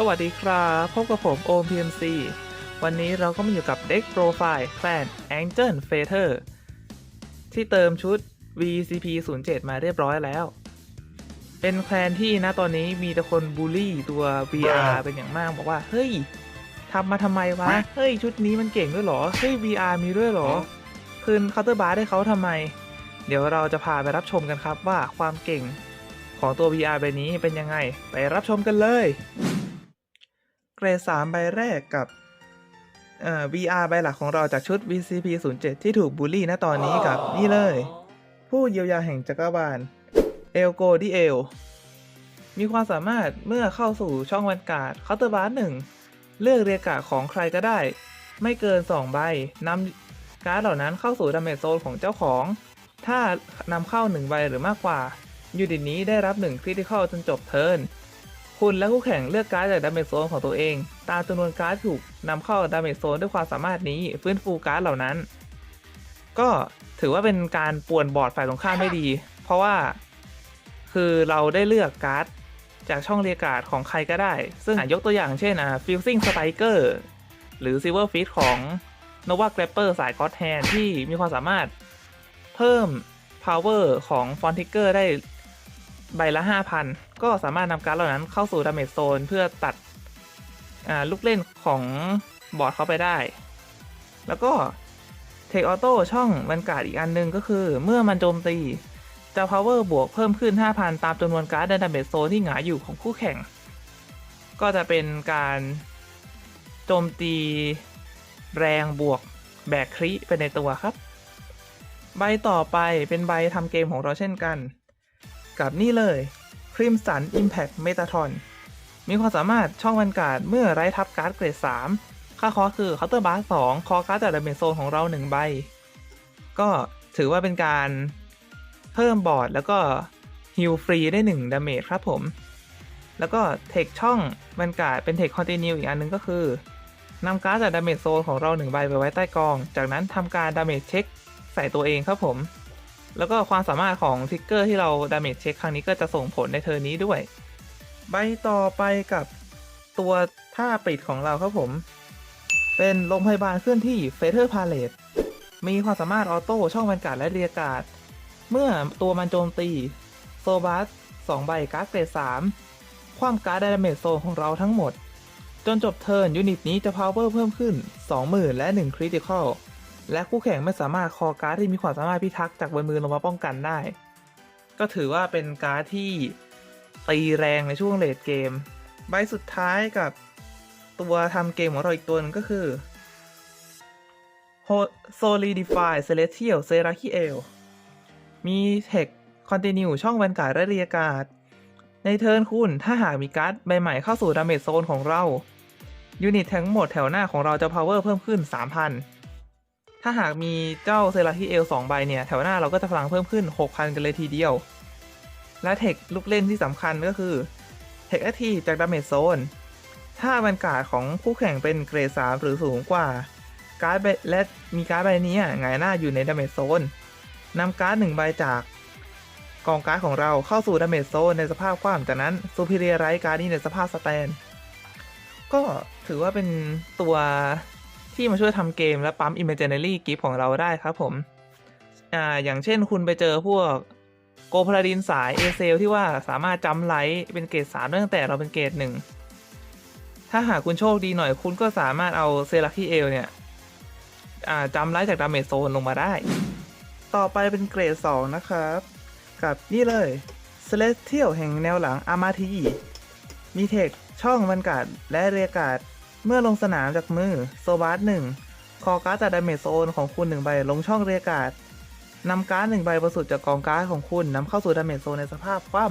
สวัสดีครับพบกับผมโอม PMC วันนี้เราก็มาอยู่กับเด็กโปรไฟล์แคลน Angel f a t e r ที่เติมชุด VCP 0 7มาเรียบร้อยแล้ว เป็นแคลนที่นะตอนนี้มีแต่คนบูลลี่ตัว VR เป็นอย่างมากบอกว่า เฮ้ยทำมาทำไมวะ เฮ้ย ชุดนี้มันเก่งด้วยเหรอ เฮ้ย VR มีด้วยเหรอ คืนเคาน์เตอร์บาร์ให้เขาทำไม เดี๋ยวเราจะพาไปรับชมกันครับว่าความเก่งของตัว VR ใบนี้เป็นยังไง ไปรับชมกันเลย เกรด3ใบแรกกับเอ่อ VR ใบหลักของเราจากชุด VCP 0 7ที่ถูกบูลลี่ณตอนนี้กับนี่เลย ผู้เยียวยาแห่งจักรวาลเอลโกดิเอลมีความสามารถเมื่อเข้าสู่ช่องวันการ์ดเคาน์เตอร์บาร์หนึ่งเลือกเรียกการ์ดของใครก็ได้ ไม่เกิน 2 ใบนำการ์ดเหล่านั้นเข้าสู่ดาเมจโซนของเจ้าของ ถ้านำเข้า 1 ใบหรือมากกว่ายูนิตนี้ได้รับ 1 คริติคอลจนจบเทิร์น คุณและคู่แข่งเลือกการ์ดจากดาเมจโซนของตัวเอง ตามจำนวนการ์ดถูกนำเข้าดาเมจโซนด้วยความสามารถนี้ฟื้นฟูการ์ดเหล่านั้น ก็ถือว่าเป็นการป่วนบอร์ดฝ่ายตรงข้ามไม่ดี เพราะว่าคือเราได้เลือกการ์ดจากช่องเรียกการ์ดของใครก็ได้ ซึ่งอะยกตัวอย่างเช่นอะ Fusing Striker หรือ Silver Fist ของ Nova Grapper สาย God Hand ที่มีความสามารถเพิ่ม power ของ f o n t i c k e r ได้ ใบละ 5,000 ก็สามารถนำการ์ดเหล่านั้นเข้าสู่ดาเมจโซนเพื่อตัดลูกเล่นของบอร์ดเข้าไปได้ แล้วก็เทคออโต้ช่องบรรกาศอีกอันหนึงก็คือ เมื่อมันโจมตี จะ power บวกเพิ่มขึ้น 5,000 ตามจำนวนการ์ดในดาเมจโซนที่หงายอยู่ของคู่แข่ง ก็จะเป็นการโจมตีแรงบวกแบกคริไปในตัวครับ ใบต่อไปเป็นใบทำเกมของเราเช่นกัน กับนี่เลย Crimson Impact Metatron มีความสามารถช่องบรรกาศเมื่อไร้ทับการ์ดเกรด 3 ค่าคอคือ Counter Bar 2คอการ์ดจากดาเมจโซนของเรา 1 ใบ ก็ถือว่าเป็นการเพิ่มบอร์ดแล้วก็ฮิลฟรีได้ 1 ดาเมจครับผม แล้วก็เทคช่องบรรกาศเป็นเทคคอนติเนียอีกอันหนึงก็คือนำการ์ดจากดาเมจโซนของเรา 1 ใบไปไว้ใต้กอง จากนั้นทำการดาเมจเช็คใส่ตัวเองครับผม แล้วก็ความสามารถของทิกเกอร์ที่เราดาเมจเช็คครั้งนี้ก็จะส่งผลในเทอร์นี้ด้วย ใบต่อไปกับตัวท่าปิดของเราครับผม เป็นโรงพยาบาลเคลื่อนที่เฟเธอร์พาเลตมีความสามารถออโต้ช่องบรรยากาศและเรียการเมื่อตัวมันโจมตี โซบัส2ใบการ์ดเกรด3ความการ์ดดาเมจโซนของเราทั้งหมด จนจบเทิร์นยูนิตนี้จะพาวเวอร์เพิ่มขึ้น 20,000 และ 1 คริติคอล และคู่แข่งไม่สามารถคอการ์ดที่มีความสามารถพิทักษ์จากบนมือลงมาป้องกันได้ ก็ถือว่าเป็นการ์ดที่ตีแรงในช่วงเลดเกม ใบสุดท้ายกับตัวทำเกมของเราอีกตัวนึงก็คือ Solidify Celestial Serachiel มีเทคคอนติเนียช่องบรรกาศและเรียกาศ ในเทิร์นคุณถ้าหากมีการ์ดใบใหม่เข้าสู่ดาเมจโซนของเรา ยูนิตทั้งหมดแถวหน้าของเราจะ power เพิ่มขึ้น 3,000 ถ้าหากมีเจ้าเซราทีเอล2ใบเนี่ย แถวหน้าเราก็จะพลังเพิ่มขึ้น 6,000 กันเลยทีเดียว และเทคลูกเล่นที่สำคัญก็คือเทคแอคทีฟจากดาเมจโซน ถ้าบรรกาศของคู่แข่งเป็นเกรด3หรือสูงกว่า การ์ดใบและมีการ์ดใบนี้หงายหน้าอยู่ในดาเมจโซนนำการ์ดหนึ่งใบจากกองการ์ดของเราเข้าสู่ดาเมจโซนในสภาพคว่ำจากนั้นซูเปอร์ไรการ์ดนี้ในสภาพสแตน ก็ถือว่าเป็นตัว ที่มาช่วยทำเกมและปั๊ม Imaginary Gift ของเราได้ครับผมอ่าอย่างเช่นคุณไปเจอพวกโกพลาดินสายเอเซลที่ว่าสามารถจำไลท์เป็นเกรดสามตั้งแต่เราเป็นเกรดหนึ่งถ้าหากคุณโชคดีหน่อยคุณก็สามารถเอาเซราคิเอลเนี่ยจำไลท์จากดาเมจโซนลงมาได้ ต่อไปเป็นเกรด 2 นะครับ กับนี่เลย Celestial แห่งแนวหลังอามาทีมีเทคช่องบรรกาศและเรียกาศ เมื่อลงสนามจากมือโซบาร์หนึ่งคอการ์ดจากดาเมจโซนของคุณหนึ่งใบลงช่องเรียกาศนำการ์ดหนึ่งใบบรรสุดจากกองการ์ดของคุณนำเข้าสู่ดาเมจโซนในสภาพคว่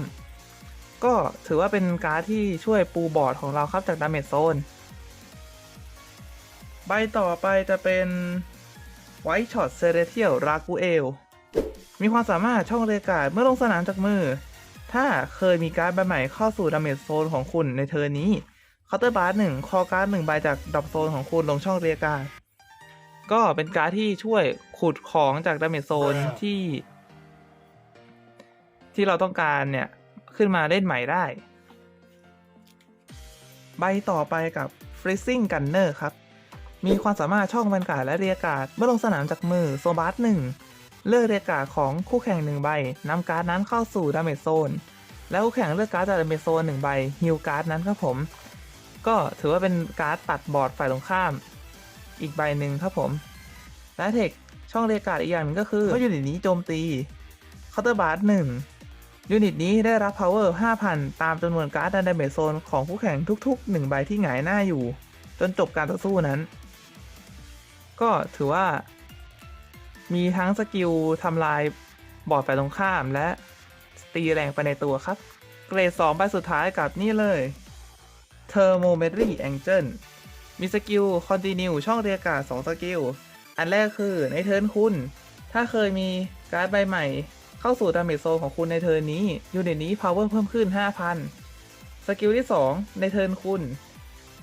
ำก็ถือว่าเป็นการ์ดที่ช่วยปูบอร์ดของเราครับจากดาเมจโซน ใบต่อไปจะเป็นไวท์ช็อตเซเรเทียลรากูเอลมีความสามารถช่องเรียกาศเมื่อลงสนามจากมือ ถ้าเคยมีการ์ดใบใหม่เข้าสู่ดาเมจโซนของคุณในเทอร์นี้ เคาน์เตอร์บาร์หนึ่งคอการ์ดหนึ่งใบจากดรอปโซนของคุณลงช่องเรียกาศก็เป็นการ์ดที่ช่วยขุดของจากดาเมจโซนที่ ที่เราต้องการเนี่ยขึ้นมาเล่นใหม่ได้ ใบต่อไปกับ Freezing Gunner ครับ มีความสามารถช่องบรรยากาศและเรียการ์เมื่อลงสนามจากมือโซบัสหนึ่งเลือกเรียการ์ของคู่แข่งหนึ่งใบนำการ์ดนั้นเข้าสู่ดาเมจโซนแล้วคู่แข่งเลือกการ์ดจากดาเมจโซนหนึ่งใบฮิลการ์ดนั้นครับผม ก็ถือว่าเป็นการ์ดตัดบอร์ดฝ่ายตรงข้าม อีกใบหนึ่งครับผม และเทคช่องเรียกการ์ดอีกอย่างหนึงก็คือเมื่อยูนิตนี้โจมตีเคาน์เตอร์บาร์หนึ่งยูนิตนี้ได้รับ power 5,000 ตามจำนวนการ์ดในดาเมจโซนของคู่แข่งทุก ๆ 1 ใบที่หงายหน้าอยู่ จนจบการต่อสู้นั้น ก็ถือว่า มีทั้งสกิลทำลายบอร์ดฝ่ายตรงข้ามและตีแรงไปในตัวครับ เกรด2ใบสุดท้ายกับนี่เลย Thermometry Angel มีสกิล Continue ช่องเรียกการ์ด2สกิล อันแรกคือในเทิร์นคุณ ถ้าเคยมีการ์ดใบใหม่ เข้าสู่ดาเมจโซนของคุณในเทิร์นนี้ ยูนิตนี้ power เพิ่มขึ้น 5,000 สกิลที่ 2 ในเทิร์นคุณ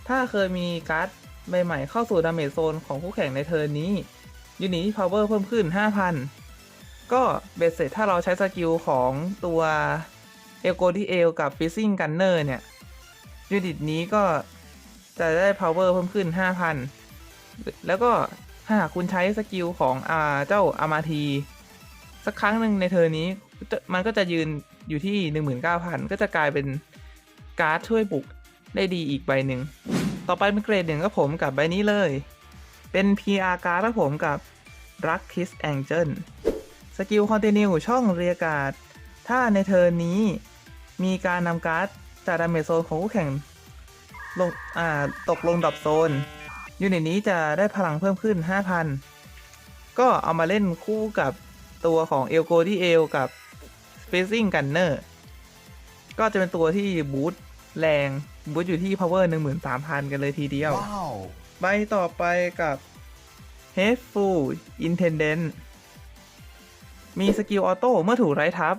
ถ้าเคยมีการ์ดใบใหม่เข้าสู่ดาเมจโซนของคู่แข่งในเทิร์นนี้ ยูนิตนี้ power เพิ่มขึ้น 5,000 ก็เบสเสร็จถ้าเราใช้สกิลของตัวเอลโกดีเอลกับ Freezing Gunner เนี่ย ยูนิตนี้ก็จะได้ power เพิ่มขึ้น 5,000 แล้วก็ถ้าหากคุณใช้สกิลของอ่าเจ้าอามาทีสักครั้งหนึ่งในเทอร์นี้ มันก็จะยืนอยู่ที่ 19,000 ก็จะกลายเป็นการ์ดช่วยบุกได้ดีอีกใบหนึ่ง ต่อไปเป็นเกรดหนึ่งก็ผมกับใบนี้เลย เป็น PR การ์ดครับผมกับ Rock Kiss Angel สกิลคอนติเนียช่องเรียการ์ดถ้าในเทอร์นี้มีการนำการ์ด จากดาเมจโซนของคู่แข่งลงอ่าตกลงดรอปโซน ยูนิตนี้จะได้พลังเพิ่มขึ้น 5,000 ก็เอามาเล่นคู่กับตัวของเอลโกดีเอลกับ Facing Gunner ก็จะเป็นตัวที่บูตแรง บูตอยู่ที่ power 13,000 กันเลยทีเดียว Wow. ใบต่อไปกับ Hateful Intendant มีสกิลออโต้เมื่อถูกไร้ทับ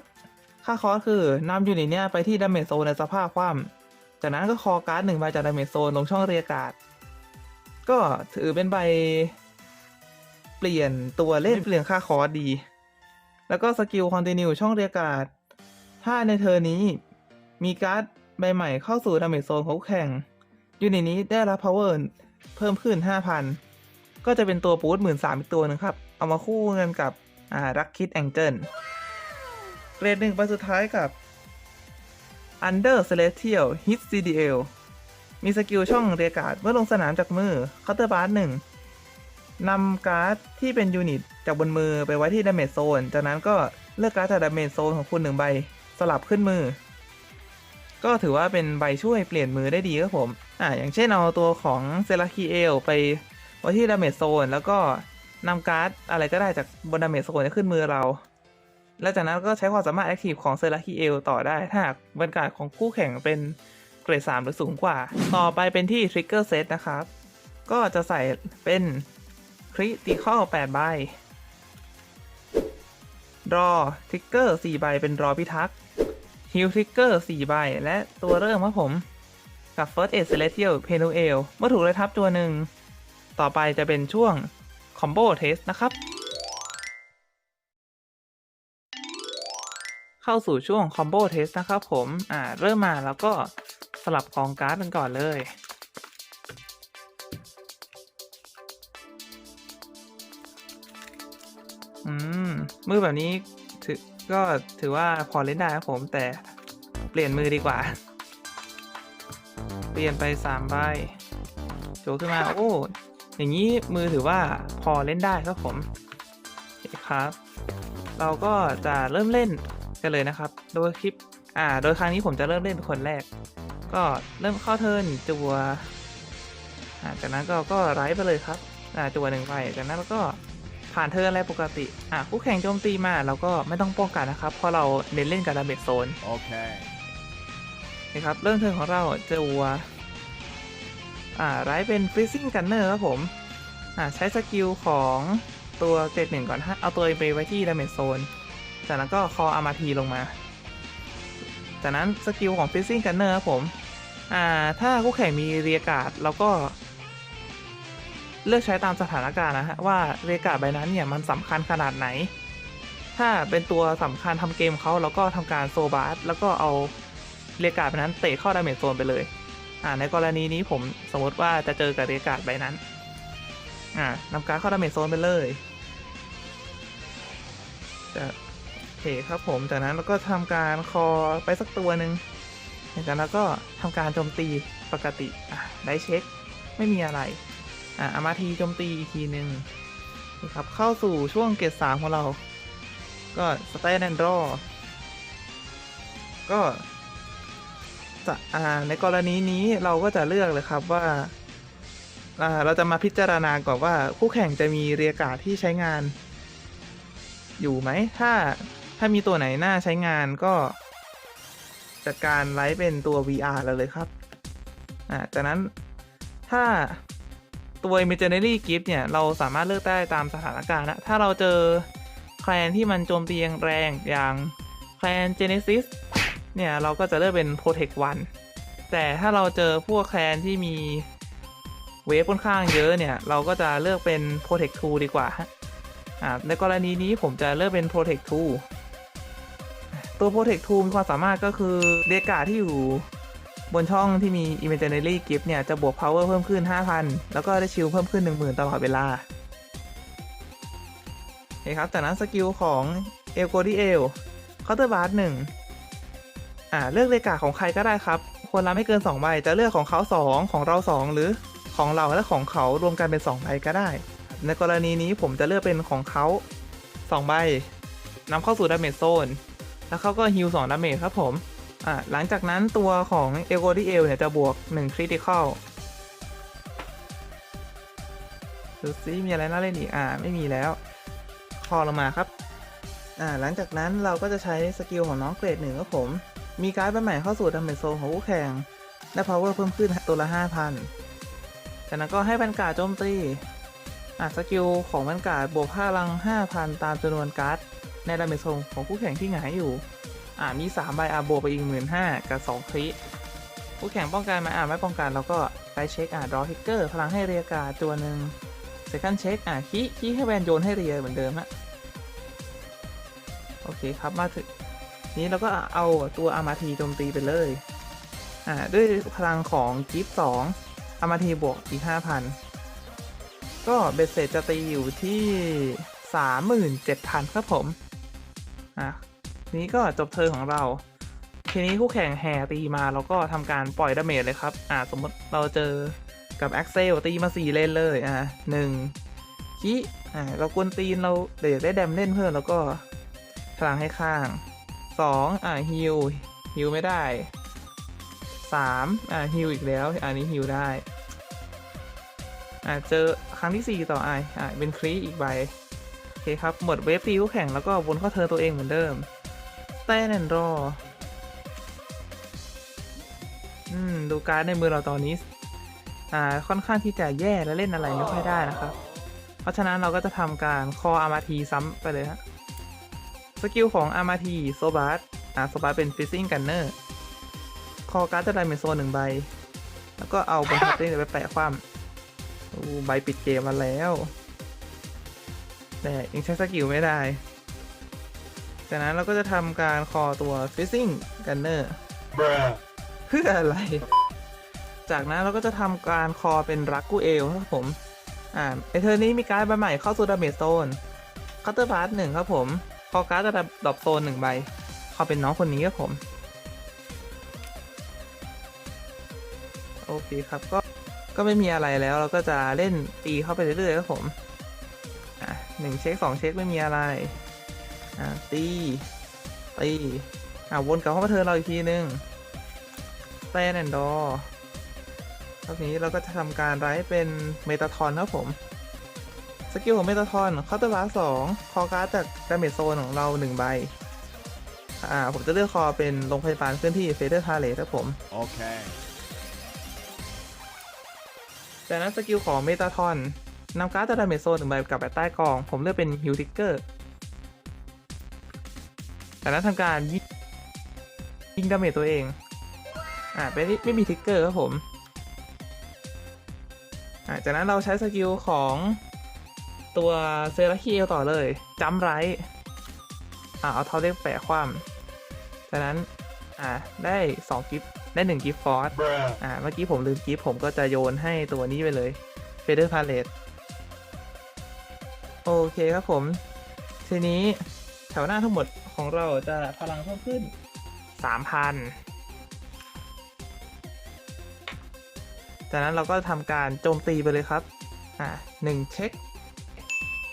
ค่าคอสคือนำยูนิตเนี้ยไปที่ดาเมจโซนในสภาพคว่ำจากนั้นก็คอการ์ดหนึ่งใบจากดาเมจโซนลงช่องเรียกการ์ดก็ถือเป็นใบ เปลี่ยนตัวเล่นเปลี่ยนค่าคอสดี แล้วก็สกิลคอนติเนียช่องเรียกการ์ดถ้าในเทอร์นนี้มีการ์ดใบใหม่เข้าสู่ดาเมจโซนของแข่งยูนิตนี้ได้รับ power เพิ่มขึ้น 5,000 ก็จะเป็นตัวบูสต์หมื่นสามอีกตัวหนึงครับ เอามาคู่กันกับรักคิดแองเจิล เกรดหนึ่งใบสุดท้ายกับ Under Celestial Hit CDL มีสกิลช่องเรียกการ์ดเมื่อลงสนามจากมือเคาน์เตอร์บาร์หนึ่งนำการ์ดที่เป็นยูนิตจากบนมือไปไว้ที่ดาเมจโซน จากนั้นก็เลือกการ์ดจากดาเมจโซนของคุณหนึ่งใบ สลับขึ้นมือ ก็ถือว่าเป็นใบช่วยเปลี่ยนมือได้ดีครับผม อ่า อย่างเช่นเอาตัวของเซราคีเอลไปไว้ที่ดาเมจโซน แล้วก็นำการ์ดอะไรก็ได้จากบนดาเมจโซนขึ้นมือเรา แล้วจากนั้นก็ใช้ความสามารถแอคทีฟของเซราคีเอลต่อได้ ถ้าหากบรรยากาศของคู่แข่งเป็นเกรด 3 หรือสูงกว่า ต่อไปเป็นที่ Trigger Set นะครับ ก็จะใส่เป็นคริติคอล8ใบรอทริกเกอร์4ใบเป็นรอพิทักษ์ฮิลทริกเกอร์4ใบ และตัวเริ่มครับผม กับ First Aid Celestial p e n u e l เมื่อถูกเลยทับตัวหนึ่ง ต่อไปจะเป็นช่วง Combo Test นะครับ เข้าสู่ช่วง Combo Test นะครับผม อ่า เริ่มมาแล้วก็สลับกองการ์ดกันก่อนเลย อืม มือแบบนี้ถือก็ถือว่าพอเล่นได้ครับผมแต่เปลี่ยนมือดีกว่า เปลี่ยนไปสามใบโจขึ้นมา โอ้ อย่างนี้มือถือว่าพอเล่นได้ครับผมครับ เราก็จะเริ่มเล่น กันเลยนะครับ โดยคลิป อ่า โดยครั้งนี้ผมจะเริ่มเล่นเป็นคนแรก ก็เริ่มเข้าเทิร์นจัวอ่าจากนั้นก็ก็ไร้ไปเลยครับ อ่าจัวหนึ่งใบจากนั้นเราก็ผ่านเทิร์นอะไรปกติ อ่าคู่แข่งโจมตีมาเราก็ไม่ต้องป้องกันนะครับ เพราะเราเน้นเล่นกับดาเมจโซน Okay. นะครับเริ่มเทิร์นของเราเจอวัวอ่าไร้เป็น freezing gunner ครับผมอ่าใช้สกิลของตัวเกรดหนึ่งก่อนฮะเอาตัวเองไปไว้ที่ damage zone จ จากนั้นก็คออามาทีลงมา จากนั้นสกิลของ freezing gunner ครับผมอ่าถ้าคู่แข่งมีเรียกาดเราก็ เลือกใช้ตามสถานการณ์นะฮะว่าเรียกาดใบนั้นเนี่ยมันสำคัญขนาดไหน ถ้าเป็นตัวสำคัญทำเกมเขาเราก็ทำการโซบาร์แล้วก็เอาเรียการ์ดไปนั้นเตะเข้าดาเมจโซนไปเลยอ่าในกรณีนี้ผมสมมติว่าจะเจอกับเรียการ์ดใบนั้นอ่านำการเข้าดาเมจโซนไปเลยจะ เคครับผมจากนั้นเราก็ทำการคอไปสักตัวหนึ่งจากนั้นก็ทำการโจมตีปกติอะได้เช็คไม่มีอะไรอะอามาทีโจมตีอีกทีหนึ่งนี่ครับเข้าสู่ช่วงเกรดสามของเรา ก็สเตนแอนดรอก็จะอ่าในกรณีนี้เราก็จะเลือกเลยครับว่าอ่าเราจะมาพิจารณาก่อนว่าคู่แข่งจะมีเรียการที่ใช้งาน อยู่ไหม ถ้า ถ้ามีตัวไหนน่าใช้งานก็ จัดการไลฟ์เป็นตัว VR เราเลยครับอ่าจากนั้นถ้าตัว Imaginary Gift เนี่ย เราสามารถเลือกได้ตามสถานการณ์นะถ้าเราเจอแคลนที่มันโจมตีแรงอย่างแคลน Genesis เนี่ย เราก็จะเลือกเป็น Protect 1 แต่ถ้าเราเจอพวกแคลนที่มีเวฟค่อนข้างเยอะเนี่ย เราก็จะเลือกเป็น Protect 2 ดีกว่าฮะอ่าในกรณีนี้ผมจะเลือกเป็น Protect 2 ตัว Protect 2 มีความสามารถก็คือเรียกกาที่อยู่บนช่องที่มี Imaginary Gift เนี่ย จะบวก Power เพิ่มขึ้น 5,000 แล้วก็ได้ชิลเพิ่มขึ้น 10,000 ตลอดเวลาโอเคครับ จากนั้นสกิลของเอลโกดีเอลเคาน์เตอร์บาร์หนึ่งอ่า เลือกเรียกกาของใครก็ได้ครับควรรับไม่เกิน 2 ใบ จะเลือกของเขา 2 ของเรา 2 หรือของเราและของเขารวมกันเป็น 2 ใบก็ได้ ในกรณีนี้ผมจะเลือกเป็นของเขา 2 ใบนำเข้าสู่ดาเมจโซน แล้วเขาก็ฮิล2ดาเมจครับผมอ่าหลังจากนั้นตัวของเอโกดีเอลเนี่ยจะบวก1คริติคอลดูซิมีอะไรน่าเล่นอีกอ่าไม่มีแล้ว คอลงมาครับอ่าหลังจากนั้นเราก็จะใช้สกิลของน้องเกรดหนึ่งครับผม มีการ์ดใบใหม่เข้าสู่ดาเมจโซนของคู่แข่งได้ power เพิ่มขึ้นตัวละ 5,000 จากนั้นก็ให้บรรกาโจมตีอะสกิลของบรรกาบวกพลัง 5,000 ตามจำนวนการ์ด ในดาเมจโซนของคู่แข่งที่หงายอยู่ อ่ามี3ใบอาบวกไปอีก15,000กับ2คลิคู่แข่งป้องกันไหมอ่าไม่ป้องกันเราก็ไปเช็คอ่าดรอทิกเกอร์พลังให้เรียกาตัวหนึ่งเซคันเช็คอ่าคีคีให้แวนโยนให้เรียเหมือนเดิมฮะโอเคครับมาถึงนี้เราก็เอาตัวอามาทีโจมตีไปเลยอ่าด้วยพลังของกิฟต์สองอามาทีบวกอีก5,000ก็เบสเสร็จจะตีอยู่ที่ 37,000 ครับผม อะนี้ก็จบเธอของเรา ทีนี้คู่แข่งแห่ตีมาเราก็ทำการปล่อยดาเมจเลยครับ อ่าสมมติเราเจอกับแอ็กเซลตีมาสี่เลนเลยอ่าหนึ่งคิอ่าเรากวนตีนเราเดี๋ยวได้แดมเล่นเพิ่มแล้วก็พลังให้ข้างสองอ่าฮิลฮิลไม่ได้สามอ่าฮิลอีกแล้วอันนี้ฮิลได้อ่าเจอครั้งที่สี่ต่อไออ่าเป็นครีอีกใบ เคครับ หมดเวฟตีคู่แข่งแล้วก็วนเข้าเธอตัวเองเหมือนเดิมแต้นแอนรอ อืม ดูการ์ดในมือเราตอนนี้ อ่า ค่อนข้างที่จะแย่และเล่นอะไรไม่ค่อยได้นะครับ เพราะฉะนั้นเราก็จะทำการคออามาทีซ้ำไปเลยฮะ สกิลของอามาทีโซบาร์อ่าโซบาร์เป็นฟิซซิ่งกันเนอร์ คอการ์ดจะได้เป็นโซนหนึ่งใบ แล้วก็เอาบนทับเล่นไปแปะคว่ำโอ้ใบปิดเกมมาแล้ว แต่ยังใช้สกิลไม่ได้ จากนั้นเราก็จะทำการคอตัว Fishing Gunner เพื่ออะไร จากนั้นเราก็จะทำการคอเป็นรักกูเอลครับผม อ่าในเทอร์นี้มีการ์ดใบใหม่เข้าสู่ดาเมจโซนคัตเตอร์พาร์ทหนึ่งครับผม คอการ์ดจะดรอปโซนหนึ่งใบเขาเป็นน้องคนนี้ครับผม โอเคครับก็ก็ไม่มีอะไรแล้วเราก็จะเล่นตีเข้าไปเรื่อยๆครับผมอะ หนึ่งเช็คสองเช็คไม่มีอะไร อะตีตีอะวนกลับเข้ามาเธอเราอีกทีนึงแตนแอนดอร์รอบนี้เราก็จะทำการไร้เป็นเมตาทอนครับผม สกิลของเมตาทอนเคาน์เตอร์บาร์สองคอการ์ดจากดาเมจโซนของเราหนึ่งใบ อ่า ผมจะเลือกคอเป็นโรงพยาบาลเคลื่อนที่เฟเดอร์พาเลทครับผม Okay. จากนั้นสกิลของเมตาทอน นำการ์ดจากดาเมจโซนหนึ่งใบกลับไปใต้กอง ผมเลือกเป็นฮิลทิกเกอร์จากนั้นทำการยิงยิงดาเมจตัวเอง อ่าไม่ได้ไม่มีทิกเกอร์ครับผม อ่าจากนั้นเราใช้สกิลของตัวเซราคิเอลต่อเลยจัมไรอ่าเอาเท้าเล็กแปะคว่ำจากนั้นอ่าได้2กิฟได้หนึ่งกิฟฟอร์สอ่าเมื่อกี้ผมลืมกิฟผมก็จะโยนให้ตัวนี้ไปเลยเฟเดอร์พาเลต โอเคครับผม ทีนี้แถวหน้าทั้งหมดของเราจะพลังเพิ่มขึ้น 3,000 จากนั้นเราก็ทำการโจมตีไปเลยครับ อ่าหนึ่งเช็ค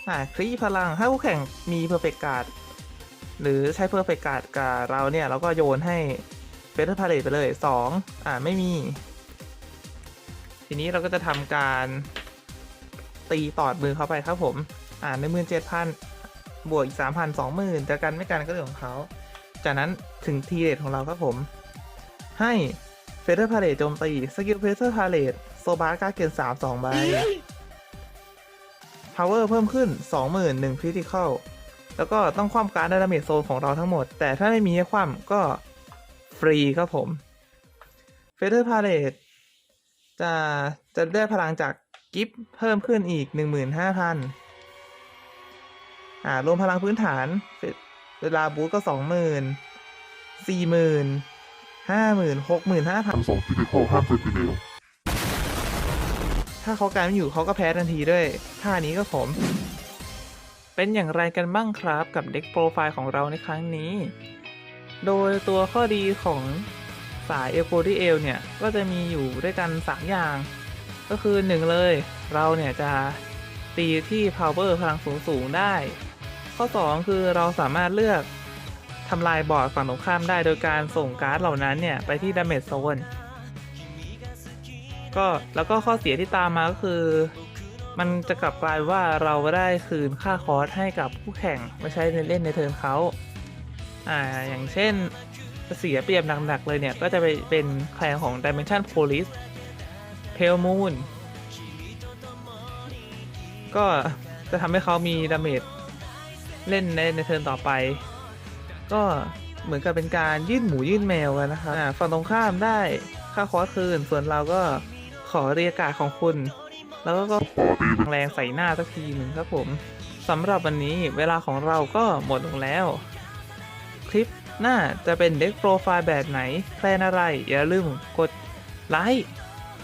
อ่าคลีพลังถ้าคู่แข่งมีเพอร์เฟกการ์ดหรือใช้เพอร์เฟกการ์ดกับเราเนี่ย เราก็โยนให้เฟเดอร์พาเลตไปเลยสองอ่าไม่มี ทีนี้เราก็จะทำการตีตอดมือเข้าไปครับผม อ่าในหมือเจ็ดพันบวกอีกสามพันสองหมื่นจะกันไม่กันก็เรื่องของเขา จากนั้นถึงทีเรทของเราครับผม ให้เฟเดอร์พาเลตโจมตีสกิลเฟเดอร์พาเลตโซบาร์การ์เกนสามสองใบ power เพิ่มขึ้น20,000 1 critical แล้วก็ต้องคว่ำการดดาเมจโซนของเราทั้งหมด แต่ถ้าไม่มีให้คว่ำก็ฟรีครับผม f e a t h e r Palette จะจะได้พลังจากกิฟต์เพิ่มขึ้นอีก 15,000 อ่ารวมพลังพื้นฐาน เวลาบูทก็20,000 40,000 50,000 65,000ทั้งสองที่ที่ขอห้ามเซนติเนลถ้าเขาการไม่อยู่เขาก็แพ้ทันทีด้วยท่านี้ก็ผม เป็นอย่างไรกันบ้างครับกับเด็กโปรไฟล์ของเราในครั้งนี้ โดยตัวข้อดีของสายเอลโกดีเอลเนี่ย ก็จะมีอยู่ด้วยกัน 3 อย่าง ก็คือ 1 เลย เราเนี่ยจะตีที่ power พลังสูงสูงๆได้ ข้อ 2 คือเราสามารถเลือกทำลายบอร์ดฝั่งตรงข้ามได้โดยการส่งการ์ดเหล่านั้นเนี่ย ไปที่ damage zone ก็แล้วก็ข้อเสียที่ตามมาก็คือ มันจะกลับกลายว่าเราได้คืนค่าคอร์สให้กับผู้แข่งไม่ใช้ในเล่นในเทิร์นเขาอ่าอย่างเช่นจะเสียเปรียบหนักๆเลยเนี่ย ก็จะไปเป็นแคลนของ Dimension Police Pale Moon ก็จะทำให้เขามีดาเมจ เล่นในในเทิร์นต่อไป ก็เหมือนกับเป็นการยื่นหมูยื่นแมวกันนะครับฝั่งตรงข้ามได้ค่าคอสคืน ส่วนเราก็ขอเรียกการของคุณ แล้วก็ขอตีแรงใส่หน้าสักทีหนึ่งครับผมสำหรับวันนี้เวลาของเราก็หมดลงแล้ว คลิปหน้าจะเป็นเด็กโปรไฟล์แบบไหนแพลนอะไร อย่าลืมกดไลค์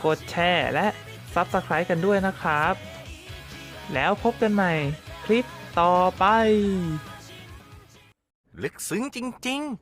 กดแชร์และ Subscribe กันด้วยนะครับ แล้วพบกันใหม่คลิป ต่อไป ลึกซึ้งจริง ๆ